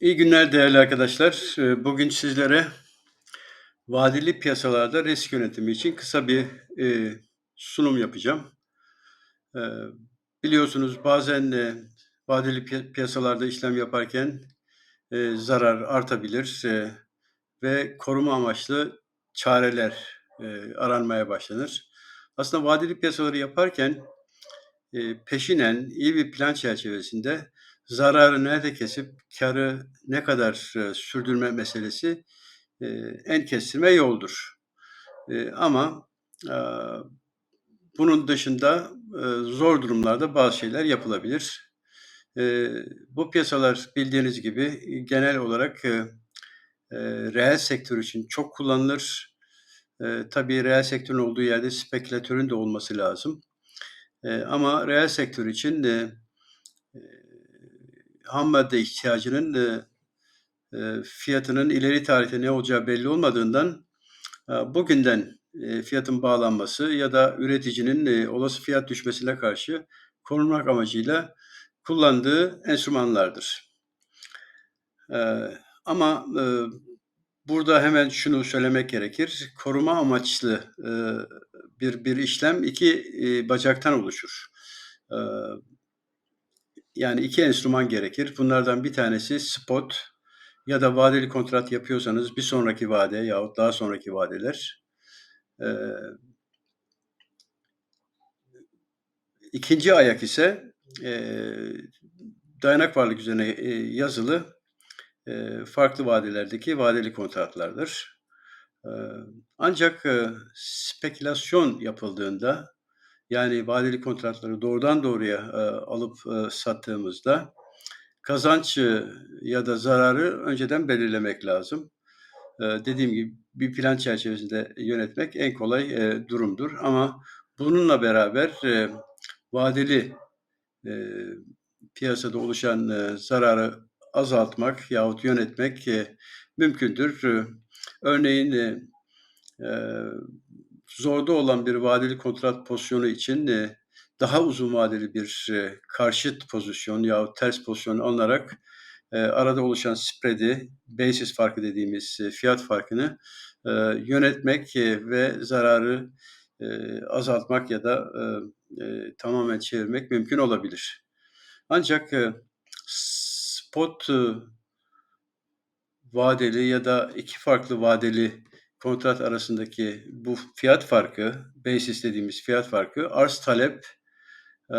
İyi günler değerli arkadaşlar. Eee, bugün sizlere vadeli piyasalarda risk yönetimi için kısa bir, eee, sunum yapacağım. Eee, biliyorsunuz bazen, eee, vadeli piya piyasalarda işlem yaparken, eee, zarar artabilir, ve koruma amaçlı çareler, eee, aranmaya başlanır. Aslında vadeli piyasaları yaparken, peşinen iyi bir plan çerçevesinde zararı nerede kesip kârı ne kadar, eee, sürdürme meselesi, eee, en kestirme yoldur. Eee, ama, aaa, bunun dışında, eee, zor durumlarda bazı şeyler yapılabilir. Eee, bu piyasalar bildiğiniz gibi, genel olarak, eee, eee, reel sektör için çok kullanılır. Eee, tabii reel sektörün olduğu yerde spekülatörün de olması lazım. Eee, ama reel sektör için, eee, hammadde ihtiyacının, eee, eee, fiyatının ileri tarihte ne olacağı belli olmadığından, aaa, bugünden, eee, fiyatın bağlanması ya da üreticinin, eee, olası fiyat düşmesine karşı korunmak amacıyla kullandığı enstrümanlardır. Eee, ama, ııı, burada hemen şunu söylemek gerekir. Koruma amaçlı, ııı, bir bir işlem 2, iii, bacaktan oluşur. Eee, yani 2 enstrüman gerekir. Bunlardan bir tanesi spot ya da vadeli kontrat yapıyorsanız bir sonraki vade yahut daha sonraki vadeler. Eee 2'nci ayak ise, eee, dayanak varlık üzerine, eee, yazılı, eee, farklı vadelerdeki vadeli kontratlardır. Eee, ancak, eee, spekülasyon yapıldığında, yani vadeli kontratları doğrudan doğruya, eee, alıp, eee, sattığımızda kazanç, ııı, ya da zararı önceden belirlemek lazım. Eee, dediğim gibi bir plan çerçevesinde yönetmek en kolay, eee, durumdur ama bununla beraber, eee, vadeli, eee, piyasada oluşan, eee, zararı azaltmak yahut yönetmek, eee, mümkündür. Örneğin, eee, eee, zorda olan bir vadeli kontrat pozisyonu için, eee, daha uzun vadeli bir, eee, karşıt pozisyon yahut ters pozisyon alınarak, eee, arada oluşan spread'i, basis farkı dediğimiz, eee, fiyat farkını, yönetmek, ve zararı, azaltmak ya da, tamamen çevirmek mümkün olabilir. Ancak, spot, vadeli ya da 2 farklı vadeli kontrat arasındaki bu fiyat farkı, basis dediğimiz fiyat farkı arz talep, eee,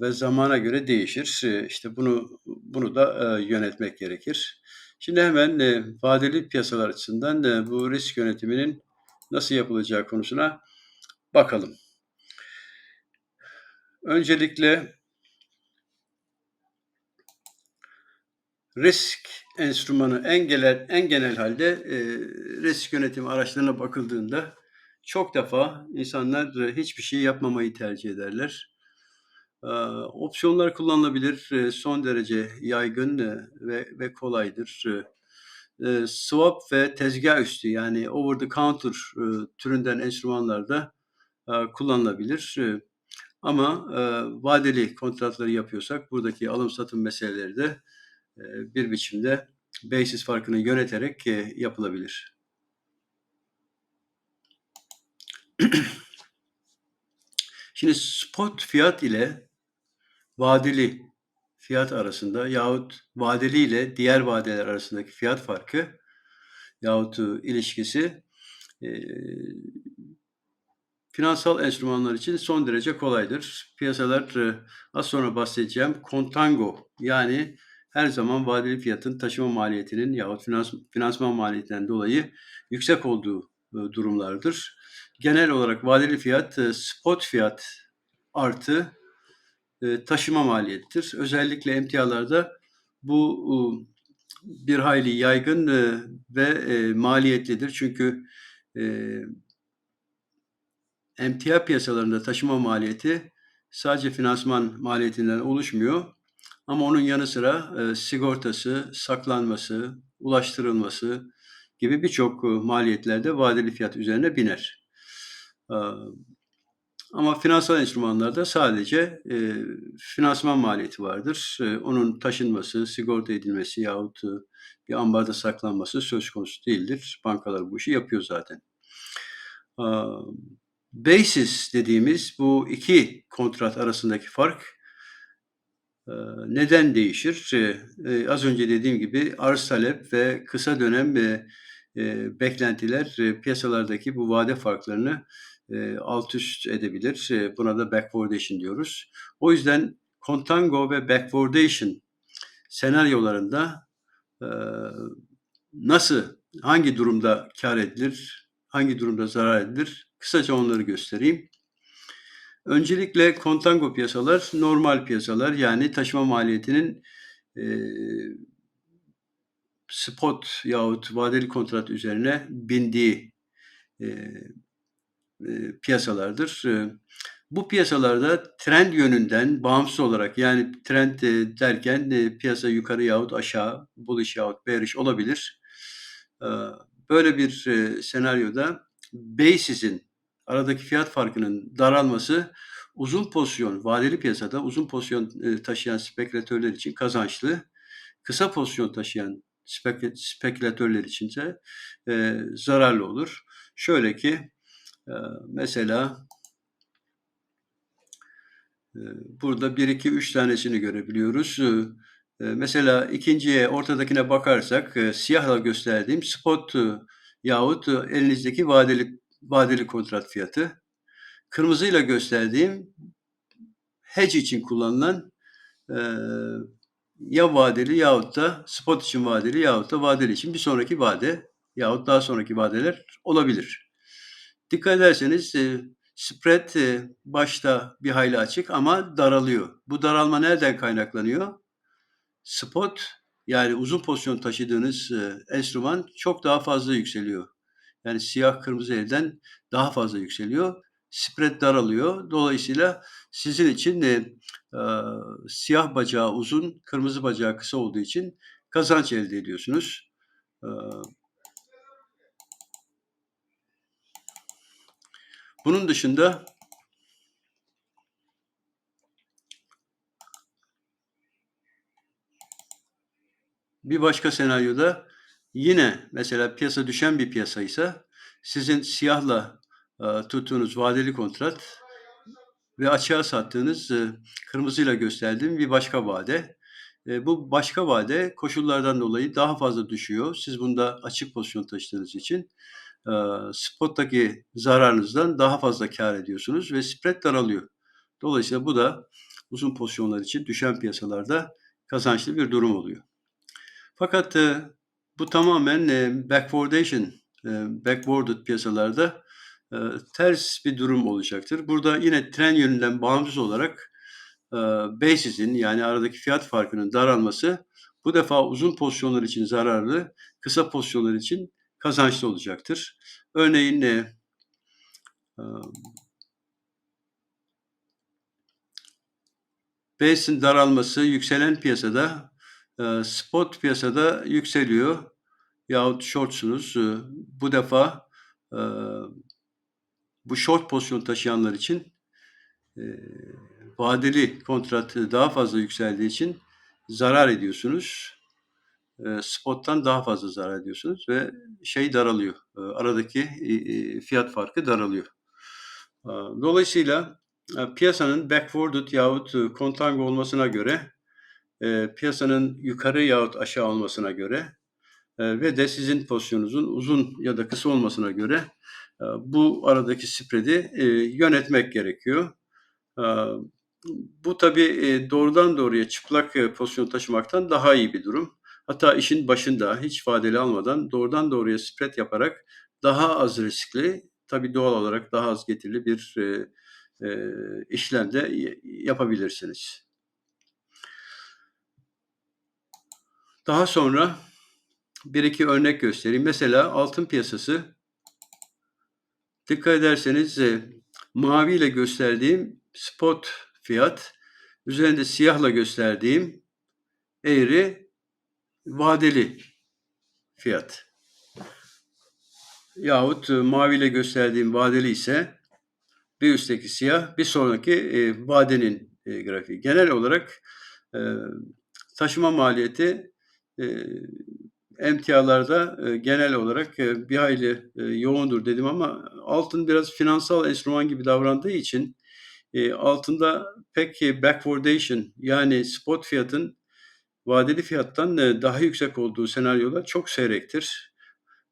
ve zamana göre değişir. İşte bunu bunu da, eee, yönetmek gerekir. Şimdi hemen, eee, vadeli piyasalar açısından, eee, bu risk yönetiminin nasıl yapılacağı konusuna bakalım. Öncelikle risk enstrümanı en genel en genel hâlde, eee, risk yönetimi araçlarına bakıldığında çok defa insanlar, hiçbir şey yapmamayı tercih ederler. Aaa, opsiyonlar kullanılabilir. Eee, son derece yaygın, eee, ve ve kolaydır. Eee, eee, swap ve tezgâhüstü yani over the counter, ııı, türünden enstrümanlar da, aaa, kullanılabilir. Eee, ama, eee, vadeli kontratları yapıyorsak buradaki alım satım meseleleri de, bir biçimde basis farkını yöneterek, eee, yapılabilir. Şimdi spot fiyat ile vadeli fiyat arasında yahut vadeli ile diğer vadeler arasındaki fiyat farkı yahut, ilişkisi, eee, finansal enstrümanlar için son derece kolaydır. Piyasalar, eee, az sonra bahsedeceğim contango yani her zaman vadeli fiyatın taşıma maliyetinin yahut finans finansman maliyetinden dolayı yüksek olduğu, ııı, durumlardır. Genel olarak vadeli fiyat, eee, spot fiyat artı, eee, taşıma maliyetidir. Özellikle emtialarda bu, bir hayli yaygın, ve, maliyetlidir. Çünkü, eee emtia piyasalarında taşıma maliyeti sadece finansman maliyetinden oluşmuyor ama onun yanı sıra, eee, sigortası, saklanması, ulaştırılması gibi birçok, ııı, maliyetler de vadeli fiyat üzerine biner. Aaa, Ama finansal enstrümanlarda sadece, eee, finansman maliyeti vardır. Eee, onun taşınması, sigorta edilmesi yahut, ııı, bir ambarda saklanması söz konusu değildir. Bankalar bu işi yapıyor zaten. Amm, basis dediğimiz bu 2 kontrat arasındaki fark, neden değişir? Eee, eee, az önce dediğim gibi arz talep ve kısa dönem, eee, eee, beklentiler, piyasalardaki bu vade farklarını, alt üst edebilir. Buna da backwardation diyoruz. O yüzden contango ve backwardation senaryolarında, nasıl, hangi durumda kâr edilir, hangi durumda zarar edilir? Kısaca onları göstereyim. Öncelikle contango piyasalar normal piyasalar. Yani taşıma maliyetinin, eee, spot yahut vadeli kontrat üzerine bindiği, eee, eee, piyasalardır. Eee, bu piyasalarda trend yönünden bağımsız olarak yani trend, eee, derken, eee, piyasa yukarı yahut aşağı, bullish yahut bearish olabilir. Eee, böyle bir, eee, senaryoda basis'in aradaki fiyat farkının daralması uzun pozisyon, vadeli piyasada uzun pozisyon, eee, taşıyan spekülatörler için kazançlı. Kısa pozisyon taşıyan spekü spekülatörler içinse, eee, zararlı olur. Şöyle ki, eee, mesela eee, burada 1-2-3 tanesini görebiliyoruz. Eee, mesela 2'nciye ortadakine bakarsak, siyahla gösterdiğim spot, ııı, yahut, elinizdeki vadeli vadeli kontrat fiyatı. Kırmızıyla gösterdiğim hedge için kullanılan, eee, ya vadeli yahut da spot için vadeli yahut da vadeli için bir sonraki vade yahut daha sonraki vadeler olabilir. Dikkat ederseniz, eee, spread, eee, başta bir hayli açık ama daralıyor. Bu daralma nereden kaynaklanıyor? Spot yani uzun pozisyon taşıdığınız, eee, enstrüman çok daha fazla yükseliyor. Yani siyah kırmızı elden daha fazla yükseliyor. Spread daralıyor. Dolayısıyla sizin için, eee, aaa, siyah bacağı uzun, kırmızı bacağı kısa olduğu için kazanç elde ediyorsunuz. Aaa Bunun dışında bir başka senaryoda yine mesela piyasa düşen bir piyasaysa sizin siyahla, aaa, tuttuğunuz vadeli kontrat ve açığa sattığınız, ııı, kırmızıyla gösterdiğim bir başka vade. Eee, bu başka vade koşullardan dolayı daha fazla düşüyor. Siz bunda açık pozisyon taşıdığınız için, aaa, spot'taki zararınızdan daha fazla kâr ediyorsunuz ve spread daralıyor. Dolayısıyla bu da uzun pozisyonlar için düşen piyasalarda kazançlı bir durum oluyor. Fakat, eee, bu tamamen, eee, backwardation, eee, backwarded piyasalarda, eee, ters bir durum olacaktır. Burada yine trend yönünden bağımsız olarak, aaa, basis'in yani aradaki fiyat farkının daralması bu defa uzun pozisyonlar için zararlı, kısa pozisyonlar için kazançlı olacaktır. Örneğin, amm basis'in daralması yükselen piyasada, spot piyasada yükseliyor yahut short'sunuz. Iıı, bu defa, aaa, bu short pozisyon taşıyanlar için, eee, vadeli kontrat daha fazla yükseldiği için zarar ediyorsunuz. Eee, spot'tan daha fazla zarar ediyorsunuz ve şey daralıyor, aradaki, iii, fiyat farkı daralıyor. Dolayısıyla, piyasanın backwarded yahut, ııı, contango olmasına göre, eee, piyasanın yukarı yahut aşağı olmasına göre, eee, ve de sizin pozisyonunuzun uzun ya da kısa olmasına göre, aaa, bu aradaki spread'i, eee, yönetmek gerekiyor. Aaa, bu tabii, eee, doğrudan doğruya çıplak, eee, pozisyon taşımaktan daha iyi bir durum. Hatta işin başında hiç vadeli almadan doğrudan doğruya spread yaparak daha az riskli, tabii doğal olarak daha az getirili bir, eee, eee, işlem de y yapabilirsiniz. Daha sonra 1-2 örnek göstereyim. Mesela altın piyasası dikkat ederseniz, eee, maviyle gösterdiğim spot fiyat, üzerinde siyahla gösterdiğim eğri vadeli fiyat. Yahut, ııı, maviyle gösterdiğim vadeli ise bir üstteki siyah, bir sonraki e, vadenin e, grafiği. Genel olarak e, taşıma maliyeti e, emtialarda e, genel olarak e, bir hayli e, yoğundur dedim ama altın biraz finansal enstrüman gibi davrandığı için e, altında pek backwardation yani spot fiyatın vadeli fiyattan e, daha yüksek olduğu senaryolar çok seyrektir.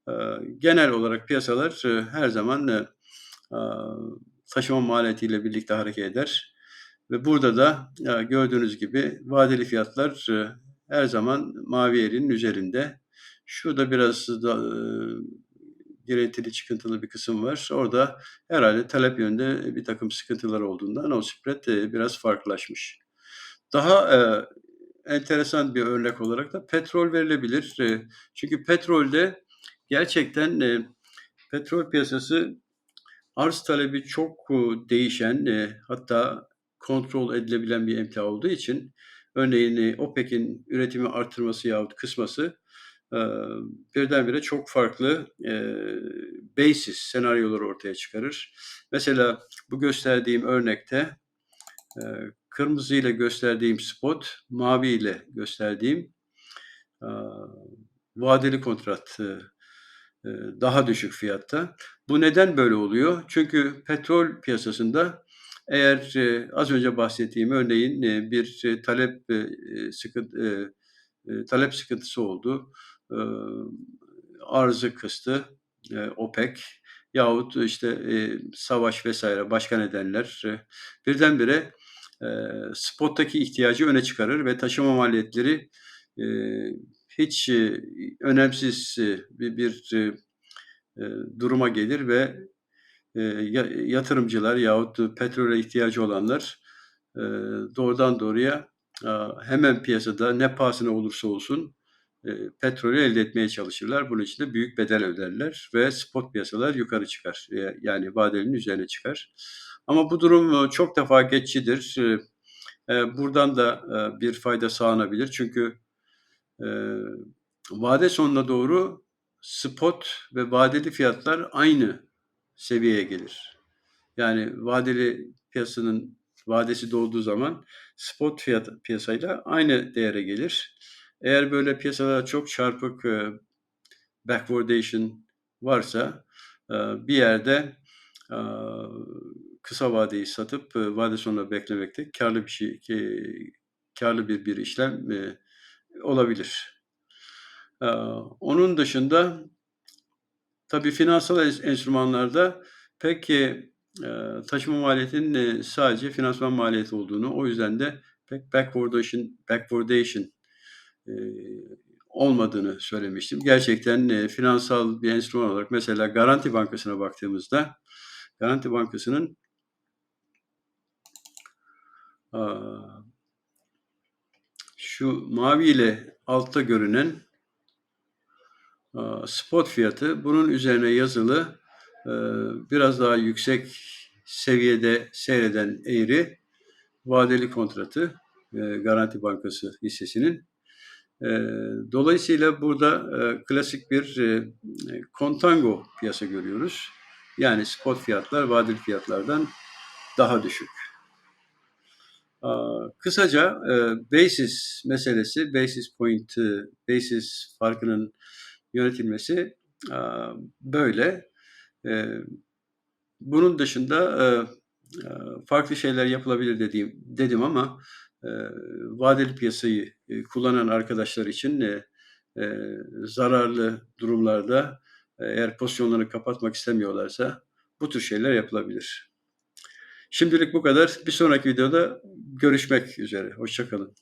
E, genel olarak piyasalar e, her zaman e, taşıma maliyetiyle birlikte hareket eder. Ve burada da gördüğünüz gibi vadeli fiyatlar her zaman mavi eğrinin üzerinde. Şurada biraz da e, girintili çıkıntılı bir kısım var. Orada herhalde talep yönünde bir takım sıkıntılar olduğundan o spread e, biraz farklılaşmış. Daha e, enteresan bir örnek olarak da petrol verilebilir. E, çünkü petrolde gerçekten e, petrol piyasası arz talebi çok e, değişen e, hatta kontrol edilebilen bir emtia olduğu için örneğin e, OPEC'in üretimi artırması yahut kısması e, birdenbire çok farklı e, basis senaryoları ortaya çıkarır. Mesela bu gösterdiğim örnekte e, kırmızı ile gösterdiğim spot, mavi ile gösterdiğim e, vadeli kontrat e, daha düşük fiyatta. Bu neden böyle oluyor? Çünkü petrol piyasasında eğer e, az önce bahsettiğim örneğin e, bir e, talep e, sıkıntı e, e, talep sıkıntısı oldu, e, arzı kıstı, e, OPEC yahut işte e, savaş vesaire başka nedenler e, birdenbire e, spottaki ihtiyacı öne çıkarır ve taşıma maliyetleri e, hiç e, önemsiz e, bir, bir e, e duruma gelir ve e, yatırımcılar yahut petrole ihtiyacı olanlar doğrudan doğruya hemen piyasada ne pahasına olursa olsun petrolü elde etmeye çalışırlar. Bunun için de büyük bedel öderler ve spot piyasalar yukarı çıkar. Yani vadelinin üzerine çıkar. Ama bu durum çok defa geçicidir. Buradan da bir fayda sağlanabilir. Çünkü vade sonuna doğru spot ve vadeli fiyatlar aynı seviyeye gelir. Yani vadeli piyasanın vadesi dolduğu zaman spot fiyat piyasayla aynı değere gelir. Eğer böyle piyasalara çok çarpık e, backwardation varsa e, bir yerde e, kısa vadeyi satıp e, vade sonuna beklemekte karlı bir şey ki, karlı bir bir işlem e, olabilir. E, onun dışında Tabii finansal enstrümanlarda pek e, taşıma maliyetinin sadece finansman maliyeti olduğunu, o yüzden de pek backwardation, backwardation e, olmadığını söylemiştim. Gerçekten e, finansal bir enstrüman olarak mesela Garanti Bankası'na baktığımızda Garanti Bankası'nın şu mavi ile altta görünen spot fiyatı bunun üzerine yazılı biraz daha yüksek seviyede seyreden eğri vadeli kontratı Garanti Bankası hissesinin. Dolayısıyla burada klasik bir kontango piyasa görüyoruz. Yani spot fiyatlar vadeli fiyatlardan daha düşük. Kısaca basis meselesi, basis point, basis farkının yönetilmesi böyle. Bunun dışında farklı şeyler yapılabilir dediğim dedim ama vadeli piyasayı kullanan arkadaşlar için zararlı durumlarda eğer pozisyonlarını kapatmak istemiyorlarsa bu tür şeyler yapılabilir. Şimdilik bu kadar. Bir sonraki videoda görüşmek üzere. Hoşçakalın.